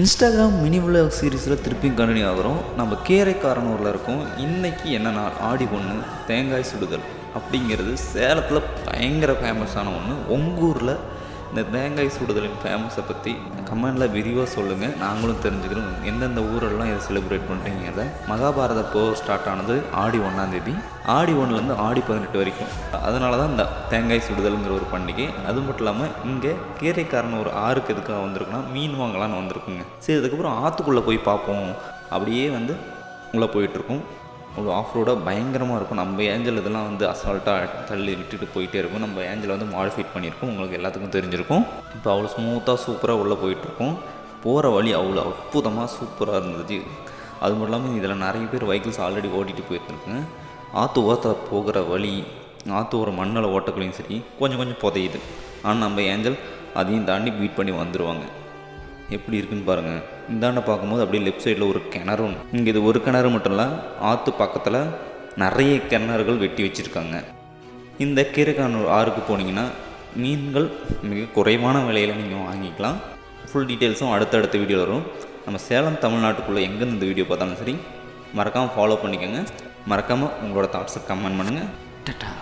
Instagram mini vlog சீரீஸில் திருப்பியும் continue ஆகிறோம். நம்ம கேரைக்காரனூரில் இருக்கோம். இன்றைக்கி என்ன நாள்? ஆடி ஒன்று தேங்காய் சுடுதல் அப்படிங்கிறது சேலத்தில் பயங்கர ஃபேமஸான ஒன்று உங்கள் ஊரில் இந்த தேங்காய் சுடுதலின் ஃபேமஸை பற்றி கமெண்டில் விரிவாக சொல்லுங்கள் நாங்களும் தெரிஞ்சுக்கிறோம். எந்தெந்த ஊரெல்லாம் இதை செலிப்ரேட் பண்ணுறீங்கிறத மகாபாரத போர் ஸ்டார்ட் ஆனது ஆடி ஒன்றாந்தேதி ஆடி ஒன்றுலேருந்து ஆடி பதினெட்டு வரைக்கும். அதனால தான் இந்த தேங்காய் சுடுதலுங்கிற ஒரு பண்டிகை. அது மட்டும் இல்லாமல் இங்கே கீரைக்காரன் ஒரு ஆறுக்கு எதுக்காக வந்திருக்குன்னா மீன் வாங்கலான்னு வந்திருக்குங்க. சரி அதுக்கப்புறம் ஆற்றுக்குள்ளே போய் பார்ப்போம். அப்படியே வந்து உள்ளே போயிட்டுருக்கோம் ஒரு ஆஃப் ரோடாக பயங்கரமாக இருக்கும். நம்ம ஏஞ்சல் இதெல்லாம் வந்து அசால்ட்டாக தள்ளி விட்டுட்டு போயிட்டே இருக்கும். நம்ம ஏஞ்சலை வந்து மாடிஃபைட் பண்ணியிருக்கோம். உங்களுக்கு எல்லாத்துக்கும் தெரிஞ்சிருக்கும். இப்போ அவ்வளோ ஸ்மூத்தாக சூப்பராக உள்ளே போயிட்டுருக்கோம். போகிற வழி அவ்வளோ அற்புதமாக சூப்பராக இருந்துச்சு அது மட்டும் இல்லாமல் இதில் நிறைய பேர் வெஹிக்கிள்ஸ் ஆல்ரெடி ஓட்டிகிட்டு போயிருந்துருக்குங்க ஆற்று ஓரத்தில் போகிற வழி ஆற்று ஒரு மண்ணில் ஓட்டக்குள்ளையும் சரி கொஞ்சம் கொஞ்சம் புதையுது. ஆனால் நம்ம ஏஞ்சல் அதையும் தாண்டி பீட் பண்ணி வந்துடுவாங்க எப்படி இருக்குன்னு பாருங்கள் இந்தாண்ட பார்க்கும்போது அப்படியே லெஃப்ட் சைடில் ஒரு கிணறும் இங்கே இது ஒரு கிணறு மட்டும் இல்லை ஆற்று பக்கத்தில் நிறைய கிணறுகள் வெட்டி வச்சுருக்காங்க. இந்த கீரைக்கானூர் ஆறுக்கு போனீங்கன்னா மீன்கள் மிக குறைவான விலையில் நீங்கள் வாங்கிக்கலாம். ஃபுல் டீட்டெயில்ஸும் அடுத்தடுத்த வீடியோ வரும். நம்ம சேலம் தமிழ்நாட்டுக்குள்ளே எங்கேருந்து இந்த வீடியோ பார்த்தாலும் சரி மறக்காமல் ஃபாலோ பண்ணிக்கோங்க. மறக்காமல் உங்களோட தாட்ஸை கமெண்ட் பண்ணுங்கள் டட்டா.